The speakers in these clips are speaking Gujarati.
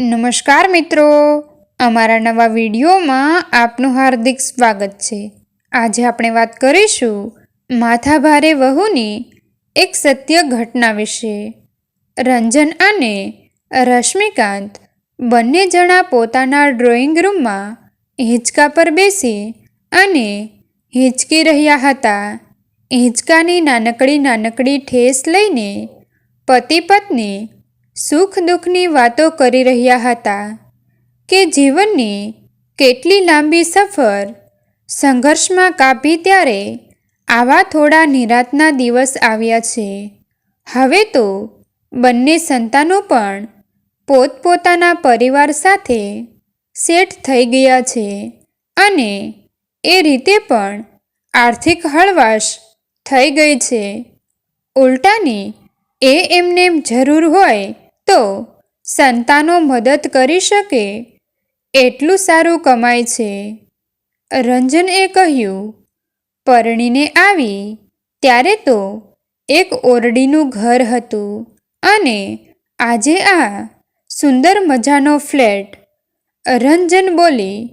નમસ્કાર મિત્રો. અમારા નવા વિડીયોમાં આપનું હાર્દિક સ્વાગત છે. આજે આપણે વાત કરીશું માથાભારે વહુની એક સત્ય ઘટના વિશે. રંજન અને રશ્મિકાંત બંને જણા પોતાના ડ્રોઈંગ રૂમમાં હિંચકા પર બેસી અને હિંચકી રહ્યા હતા. હિંચકાની નાનકડી નાનકડી ઠેસ લઈને પતિ પત્ની સુખ દુઃખની વાતો કરી રહ્યા હતા કે જીવનની કેટલી લાંબી સફર સંઘર્ષમાં કાપી ત્યારે આવા થોડા નિરાતના દિવસ આવ્યા છે. હવે તો બંને સંતાનો પણ પોતપોતાના પરિવાર સાથે સેટ થઈ ગયા છે અને એ રીતે પણ આર્થિક હળવાશ થઈ ગઈ છે. ઉલટાની એ એમને જરૂર હોય તો સંતાનો મદદ કરી શકે? એટલું સારું કમાય છે. રંજને કહ્યું, પરણીને આવી. ત્યારે તો એક ઓરડીનું ઘર હતું અને આજે આ સુંદર મજાનો ફ્લેટ. રંજન બોલી,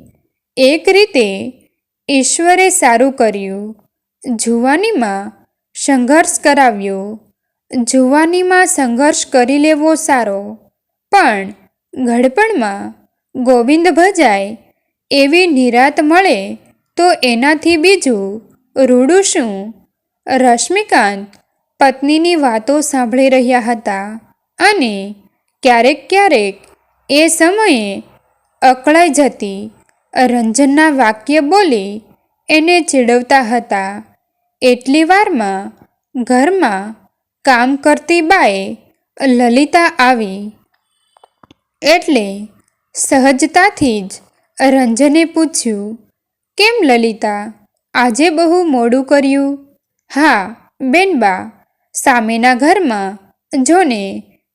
એક રીતે ઈશ્વરે સારું કર્યું. જુવાનીમાં સંઘર્ષ કરાવ્યો. જુવાનીમાં સંઘર્ષ કરી લેવો સારો. પણ ઘડપણમાં ગોવિંદ ભજાય એવી નિરાત મળે તો એનાથી બીજું રૂડું શું? રશ્મિકાંત પત્નીની વાતો સાંભળી રહ્યા હતા અને ક્યારેક ક્યારેક એ સમયે અકળાઈ જતી રંજનના વાક્ય બોલી એને ચીડવતા હતા. એટલી વારમાં ઘરમાં કામ કરતી બાએ લલિતા આવી. એટલે સહજતાથી જ રંજને પૂછ્યું, કેમ લલિતા, આજે બહુ મોડું કર્યું? હા, બેનબા, સામેના ઘરમાં જોને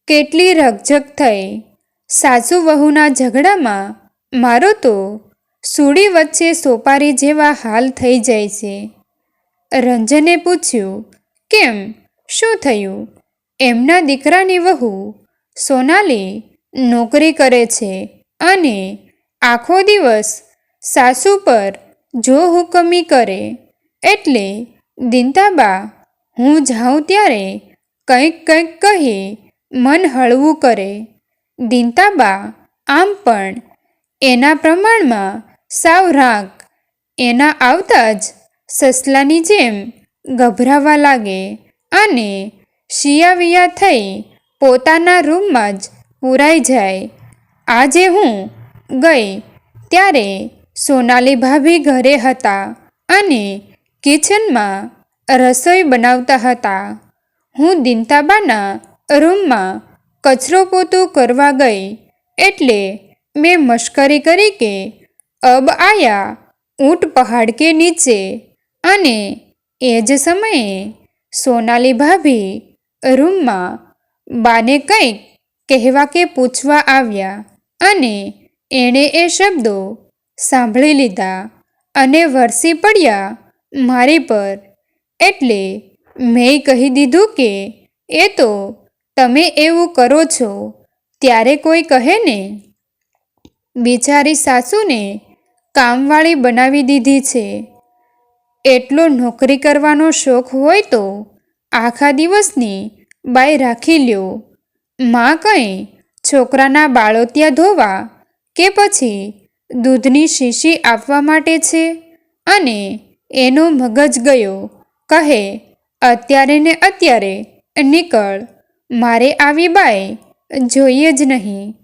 કેટલી રકઝક થઈ. સાસુ વહુના ઝઘડામાં મારો તો સૂડી વચ્ચે સોપારી જેવા હાલ થઈ જાય છે. રંજને પૂછ્યું, કેમ? શું થયું? એમના દીકરાની વહુ સોનાલી નોકરી કરે છે અને આખો દિવસ સાસુ પર જો હુકમી કરે એટલે દિનતાબા, હું જાઉં ત્યારે કંઈક કંઈક કહી મન હળવું કરે. દિનતાબા આમ પણ એના પ્રમાણમાં સાવ રાંક એના આવતા જ સસલાની જેમ ગભરાવા લાગે. અને શિયાવિયા થઈ પોતાના રૂમમાં જ પૂરાઈ જાય. આજે હું ગઈ ત્યારે સોનાલી ભાભી ઘરે હતા અને કિચનમાં રસોઈ બનાવતા હતા. હું દિનતાબાના રૂમમાં કચરો પોતું કરવા ગઈ એટલે મેં મશ્કરી કરી કે અબ આયા ઊંટ પહાડ કે નીચે અને એ જ સમયે સોનાલી ભાભી રૂમમાં બાને કંઈક કહેવા કે પૂછવા આવ્યા અને એણે એ શબ્દો સાંભળી લીધા અને વરસી પડ્યા મારી પર. એટલે મેં કહી દીધું કે, એ તો તમે એવું કરો છો, ત્યારે કોઈ કહે ને? બિચારી સાસુને કામવાળી બનાવી દીધી છે. એટલો નોકરી કરવાનો શોખ હોય તો આખા દિવસની બાય રાખી લ્યો. માં કંઈ છોકરાના બાળોતિયા ધોવા કે પછી દૂધની શીશી આપવા માટે છે? અને એનો મગજ ગયો. કહે, અત્યારે ને અત્યારે નીકળ. મારે આવી બાય જોઈએ જ નહીં.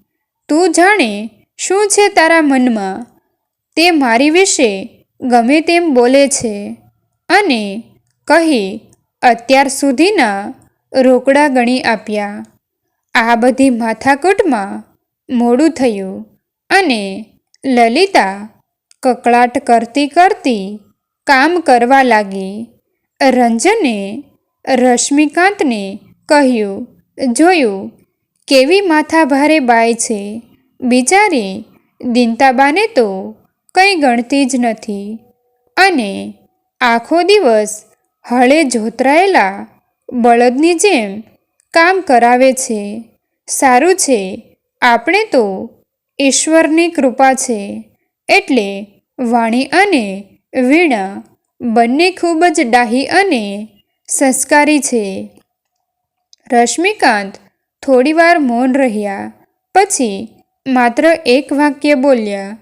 તું જાણે શું છે તારા મનમાં? તે મારી વિશે ગમે તેમ બોલે છે અને કહી અત્યાર સુધીના રોકડા ગણી આપ્યા. આ બધી માથાકૂટમાં મોડું થયું અને લલિતા કકળાટ કરતી કરતી કામ કરવા લાગી. રંજને રશ્મિકાંતને કહ્યું, જોયું, કેવી માથાભારે બાય છે. બિચારી દિનતાબાને તો કંઈ ગણતી જ નથી. અને આખો દિવસ હળે જોતરાયેલા બળદની જેમ કામ કરાવે છે. સારું છે, આપણે તો ઈશ્વરની કૃપા છે. એટલે વાણી અને વીણા બંને ખૂબ જ ડાહી અને સંસ્કારી છે. રશ્મિકાંત થોડીવાર મૌન રહ્યા, પછી માત્ર એક વાક્ય બોલ્યા.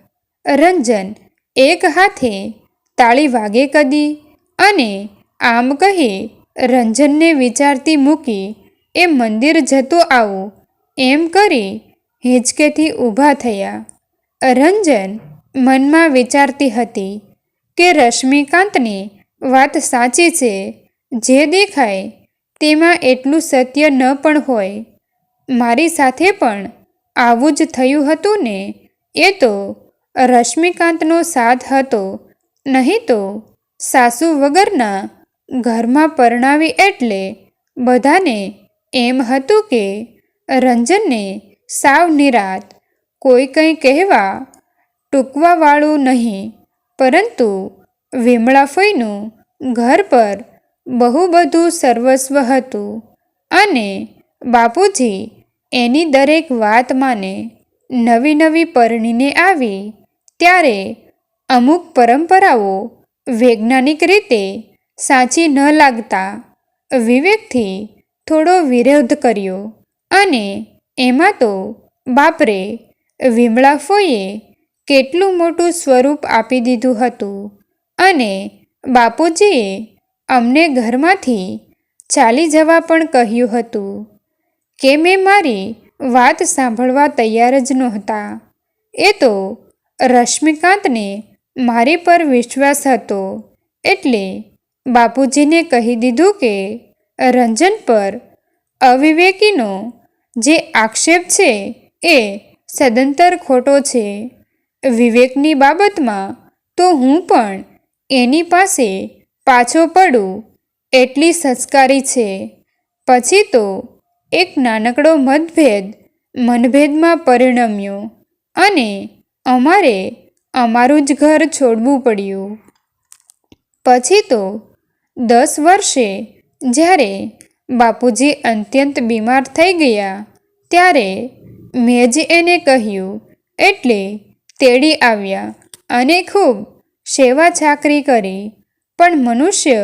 રંજન એક હાથે તાળી વાગે કદી અને આમ કહી, રંજનને વિચારતી મૂકી એ મંદિર જતો આવું. એમ કરી હિંચકેથી ઊભા થયા. રંજન મનમાં વિચારતી હતી કે રશ્મિકાંતની વાત સાચી છે. જે દેખાય તેમાં એટલું સત્ય ન પણ હોય. મારી સાથે પણ આવું જ થયું હતું ને? એ તો રશ્મિકાંતનો સાથ હતો. નહીં તો સાસુ વગરના ઘરમાં પરણાવી એટલે બધાને એમ હતું કે રંજનને સાવ નિરાત, કોઈ કંઈ કહેવા ટૂંકવાવાળું નહીં, પરંતુ વિમળા ફોઈનું ઘર પર બહુ બધું સર્વસ્વ હતું. અને બાપુજી એની દરેક વાત માને નવી નવી પરણીને આવી ત્યારે અમુક પરંપરાઓ વૈજ્ઞાનિક રીતે સાચી ન લાગતા વિવેકથી થોડો વિરોધ કર્યો અને એમાં તો બાપરે વિમળા ફોઈએ કેટલું મોટું સ્વરૂપ આપી દીધું હતું અને બાપુજીએ અમને ઘરમાંથી ચાલી જવા પણ કહ્યું હતું કે મેં મારી વાત સાંભળવા તૈયાર જ નહોતા. એ તો રશ્મિકાંતને મારી પર વિશ્વાસ હતો એટલે બાપુજીને કહી દીધું કે રંજન પર અવિવેકીનો જે આક્ષેપ છે એ સદંતર ખોટો છે. વિવેકની બાબતમાં તો હું પણ એની પાસે પાછો પડું એટલી સંસ્કારી છે. પછી તો એક નાનકડો મતભેદ મનભેદમાં પરિણમ્યો અને અમારે અમારું જ ઘર છોડવું પડ્યું. પછી તો દસ વર્ષે જ્યારે બાપુજી અત્યંત બીમાર થઈ ગયા, ત્યારે મેં જ એને કહ્યું, એટલે તેડી આવ્યા અને ખૂબ સેવા છાકરી કરી, પણ મનુષ્ય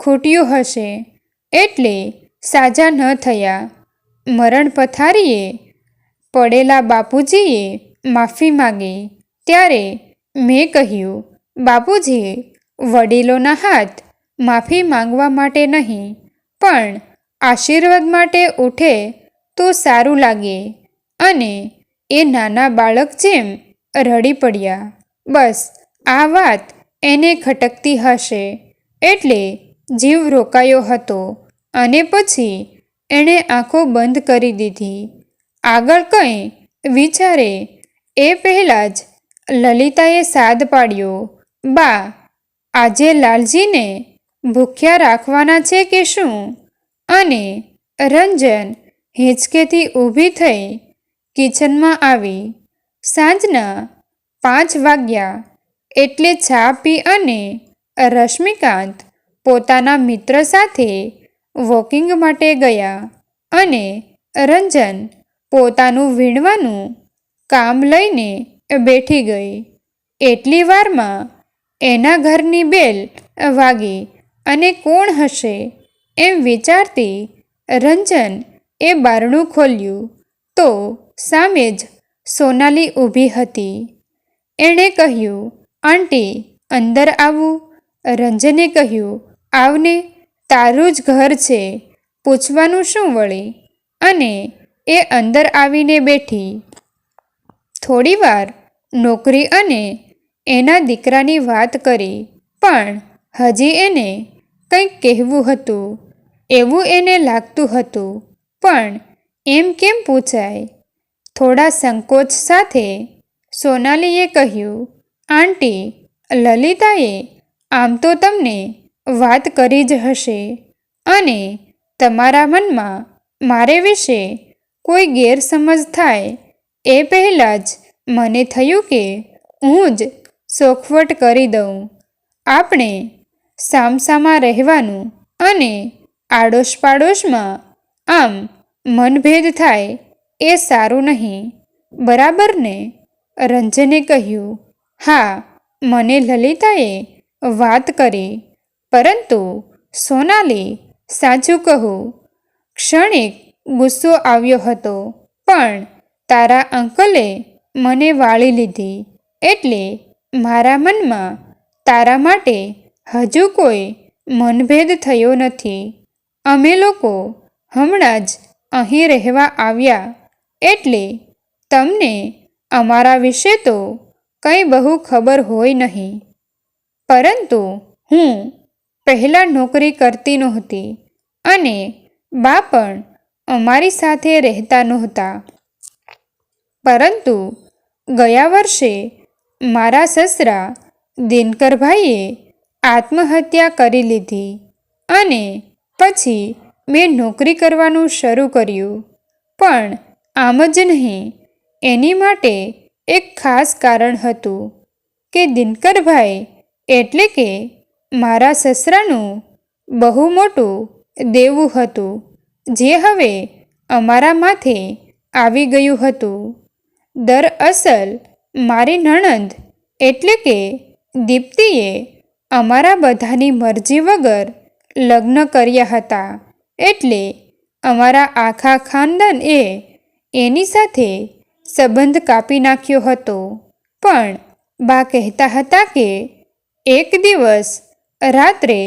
ખૂટ્યું હશે, એટલે સાજા ન થયા. મરણ પથારીએ પડેલા બાપુજીએ માફી માગી. ત્યારે મેં કહ્યું, બાપુજી, વડીલોના હાથ માફી માંગવા માટે નહીં, પણ આશીર્વાદ માટે ઉઠે તો સારું લાગે. અને એ નાના બાળક જેમ રડી પડ્યા. બસ, આ વાત એને ખટકતી હશે. એટલે જીવ રોકાયો હતો અને પછી એણે આંખો બંધ કરી દીધી. આગળ કંઈ વિચારે એ પહેલાં જ લલિતાએ સાદ પાડ્યો, બા, આજે લાલજીને ભૂખ્યા રાખવાના છે કે શું? અને રંજન હિંચકેથી ઊભી થઈ કિચનમાં આવી. સાંજના પાંચ વાગ્યા એટલે ચા પી અને રશ્મિકાંત પોતાના મિત્ર સાથે વોકિંગ માટે ગયા અને રંજન પોતાનું વીણવાનું કામ લઈને બેઠી ગઈ. એટલી વારમાં એના ઘરની બેલ વાગી અને કોણ હશે એમ વિચારતી રંજન એ બારણું ખોલ્યું. તો સામે જ સોનાલી ઊભી હતી. એણે કહ્યું, આંટી, અંદર આવું. રંજને કહ્યું, આવને, તારું જ ઘર છે, પૂછવાનું શું વળી? અને એ અંદર આવીને બેઠી. થોડીવાર નોકરી અને એના દીકરાની વાત કરી, પણ હજી એને કંઈક કહેવું હતું, એવું એને લાગતું હતું. પણ એમ કેમ પૂછાય? થોડા સંકોચ સાથે સોનાલીએ કહ્યું, આંટી, લલિતાએ આમ તો તમને વાત કરી જ હશે અને તમારા મનમાં મારે વિશે કોઈ ગેરસમજ થાય એ પહેલાં જ મને થયું કે હું જ સોખવટ કરી દઉં. આપણે સામસામાં રહેવાનું અને આડોશ પાડોશમાં આમ મનભેદ થાય એ સારું નહીં. બરાબર ને રંજને કહ્યું, હા, મને લલિતાએ વાત કરી, પરંતુ સોનાલી, સાચું કહું, ક્ષણિક ગુસ્સો આવ્યો હતો, પણ તારા અંકલે મને વાળી લીધી એટલે મારા મનમાં તારા માટે હજુ કોઈ મનભેદ થયો નથી. અમે લોકો હમણાં જ અહીં રહેવા આવ્યા એટલે તમને અમારા વિશે તો કંઈ બહુ ખબર હોય નહીં. પરંતુ હું પહેલાં નોકરી કરતી નહોતી અને બા પણ અમારી સાથે રહેતા નહોતા. પરંતુ ગયા વર્ષે મારા સસરા દિનકરભાઈએ આત્મહત્યા કરી લીધી અને પછી મેં નોકરી કરવાનું શરૂ કર્યું. પણ આમ જ નહીં, એની માટે એક ખાસ કારણ હતું કે દિનકરભાઈ એટલે કે મારા સસરાનું બહુ મોટું દેવું હતું, જે હવે અમારા માથે આવી ગયું હતું. દરઅસલ મારી નણંદ એટલે કે દીપ્તિએ અમારા બધાની મરજી વગર લગ્ન કર્યા હતા. એટલે અમારા આખા ખાનદાન એ એની સાથે સંબંધ કાપી નાખ્યો હતો. પણ બા કહેતા હતા કે એક દિવસ રાત્રે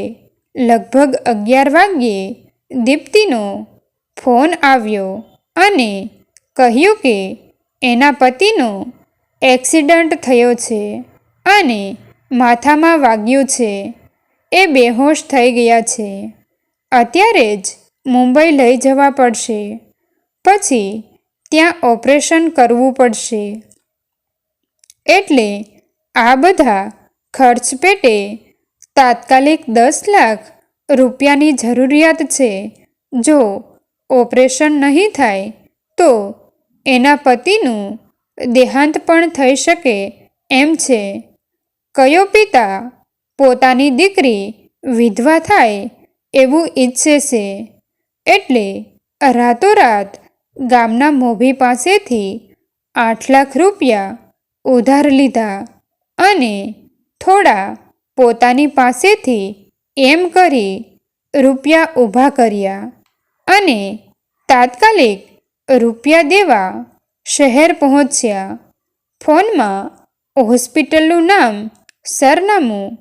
લગભગ અગિયાર વાગ્યે દીપ્તિનો ફોન આવ્યો અને કહ્યું કે એના પતિનો એક્સિડન્ટ થયો છે અને માથામાં વાગ્યું છે. એ બેહોશ થઈ ગયા છે. અત્યારે જ મુંબઈ લઈ જવા પડશે. પછી ત્યાં ઓપરેશન કરવું પડશે. એટલે આ બધા ખર્ચ પેટે તાત્કાલિક દસ લાખ રૂપિયાની જરૂરિયાત છે. જો ઓપરેશન નહીં થાય તો એના પતિનું દેહાંત પણ થઈ શકે એમ છે. કયો પિતા પોતાની દીકરી વિધવા થાય એવું ઈચ્છે છે? એટલે રાતોરાત ગામના મોભી પાસેથી આઠ લાખ રૂપિયા ઉધાર લીધા અને થોડા પોતાની પાસેથી એમ કરી રૂપિયા ઊભા કર્યા અને તાત્કાલિક રૂપિયા દેવા શહેર પહોંચ્યા. ફોનમાં હોસ્પિટલનું નામ, સરનામું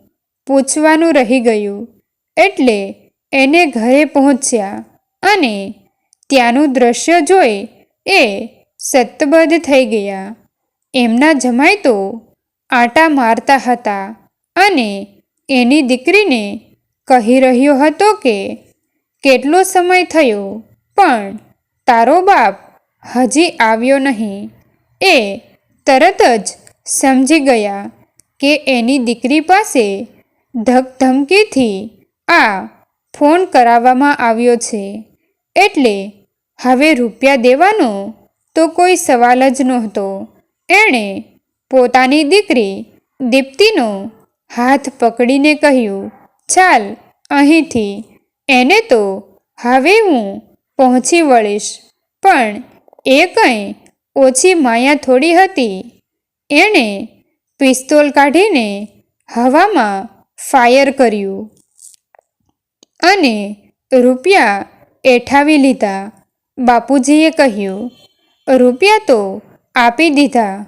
પૂછવાનું રહી ગયું. એટલે એને ઘરે પહોંચ્યા અને ત્યાંનું દ્રશ્ય જોઈ એ સતબદ્ધ થઈ ગયા. એમના જમાઈ તો આટા મારતા હતા અને એની દીકરીને કહી રહ્યો હતો કે, કેટલો સમય થયો? પણ તારો બાપ હજી આવ્યો નહીં. એ તરત જ સમજી ગયા કે એની દીકરી પાસે ધકધમકીથી આ ફોન કરાવવામાં આવ્યો છે. એટલે હવે રૂપિયા દેવાનો તો કોઈ સવાલ જ નહોતો. એણે પોતાની દીકરી દીપ્તિનો હાથ પકડીને કહ્યું, ચાલ અહીંથી, એને તો હવે હું પહોંચી વળીશ. પણ એ કંઈ ઓછી માયા થોડી હતી. એણે પિસ્તોલ કાઢીને હવામાં ફાયર કર્યું અને રૂપિયા એઠાવી લીધા. બાપુજીએ કહ્યું, રૂપિયા તો આપી દીધા.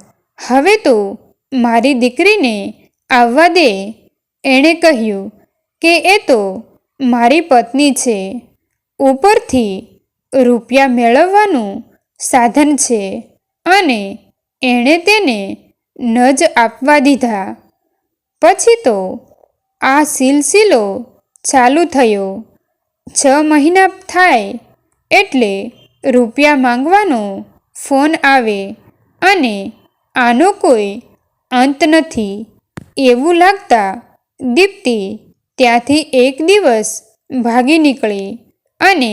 હવે તો મારી દીકરીને આવવા દે. એણે કહ્યું, કે એ તો મારી પત્ની છે. ઉપરથી રૂપિયા મેળવવાનું સાધન છે અને એણે તેને ન જ આપવા દીધા. પછી તો આ સિલસિલો ચાલુ થયો. છ મહિના થાય એટલે રૂપિયા માંગવાનો ફોન આવે અને આનો કોઈ અંત નથી. એવું લાગતા દીપ્તિ ત્યાંથી એક દિવસ ભાગી નીકળી અને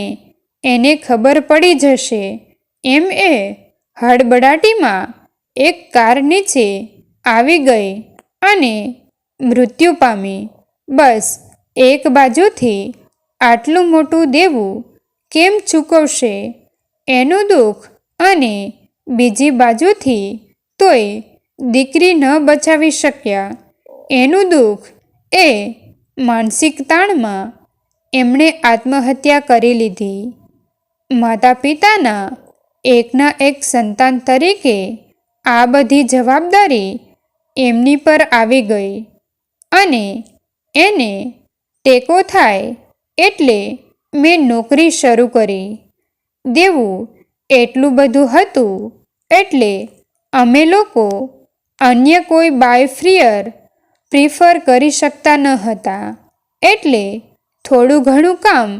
એને ખબર પડી જશે. એમ એ હડબડાટીમાં એક કાર નીચે આવી ગઈ અને મૃત્યુ પામી. બસ, એક બાજુથી આટલું મોટું દેવું કેમ ચૂકવશે? એનું દુઃખ અને બીજી બાજુથી તોય દીકરી ન બચાવી શક્યા. એનું દુઃખ એ માનસિક તાણમાં એમણે આત્મહત્યા કરી લીધી. માતા પિતાના એકના એક સંતાન તરીકે આ બધી જવાબદારી એમની પર આવી ગઈ અને એને ટેકો થાય એટલે મેં નોકરી શરૂ કરી. દેવું એટલું બધું હતું એટલે અમે લોકો અન્ય કોઈ બાયફ્રિયર પ્રિફર કરી શકતા ન હતા. એટલે થોડું ઘણું કામ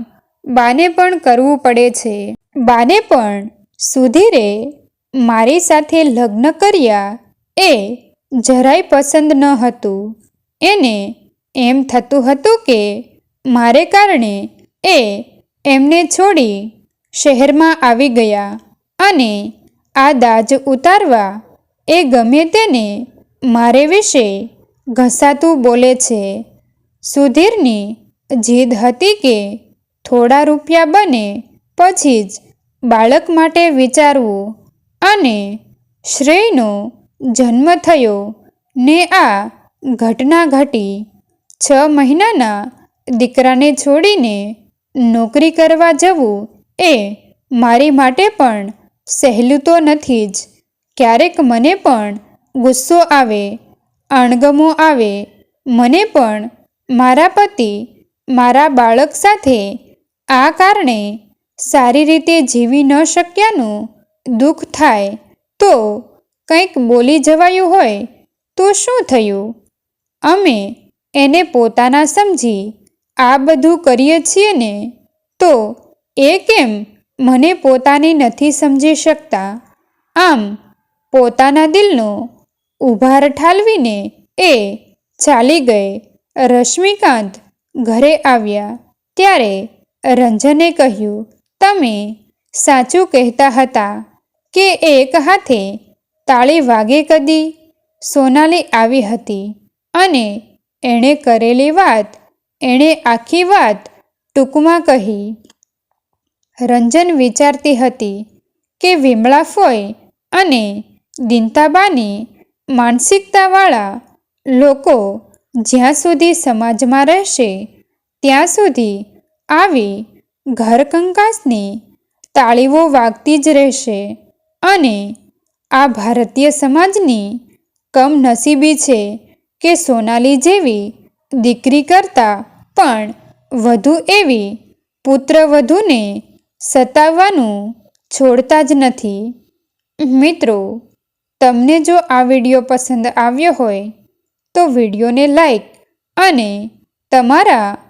બાને પણ કરવું પડે છે. બાને પણ સુધીરે મારી સાથે લગ્ન કર્યા એ જરાય પસંદ ન હતું. એને એમ થતું હતું કે મારે કારણે એ એમને છોડી શહેરમાં આવી ગયા અને આ દાજ ઉતારવા એ ગમે તેને મારે વિશે ઘસાતું બોલે છે. સુધીરની જીદ હતી કે થોડા રૂપિયા બને, પછી જ બાળક માટે વિચારવું અને શ્રેયનો જન્મ થયો ને આ ઘટના ઘટી. છ મહિનાના દીકરાને છોડીને નોકરી કરવા જવું એ મારી માટે પણ સહેલું તો નથી જ. ક્યારેક મને પણ ગુસ્સો આવે, અણગમો આવે. મને પણ મારા પતિ મારા બાળક સાથે આ કારણે સારી રીતે જીવી ન શક્યાનું દુઃખ થાય. તો કંઈક બોલી જવાયું હોય તો શું થયું? અમે એને પોતાના સમજી આ બધું કરીએ છીએ ને? તો એ કેમ મને પોતાની નથી સમજી શકતા? આમ પોતાના દિલનો ઉભાર ઠાલવીને એ ચાલી ગઈ. રશ્મિકાંત ઘરે આવ્યા. ત્યારે રંજને કહ્યું, તમે સાચું કહેતા હતા કે એક હાથે તાળી વાગે કદી સોનાલી આવી હતી અને એણે કરેલી વાત, એણે આખી વાત ટૂંકમાં કહી. રંજન વિચારતી હતી કે વિમળા ફોય અને દિનતાબાની માનસિકતાવાળા લોકો જ્યાં સુધી સમાજમાં રહેશે, ત્યાં સુધી આવી ઘર કંકાસની તાળીઓ વાગતી જ રહેશે અને આ ભારતીય સમાજની કમનસીબી છે કે સોનાલી જેવી દીકરી કરતાં પણ વધુ એવી પુત્રવધૂને સતાવવાનું છોડતા જ નથી. મિત્રો, તમને જો આ વીડિયો પસંદ આવ્યો હોય તો વિડીયોને લાઈક અને તમારા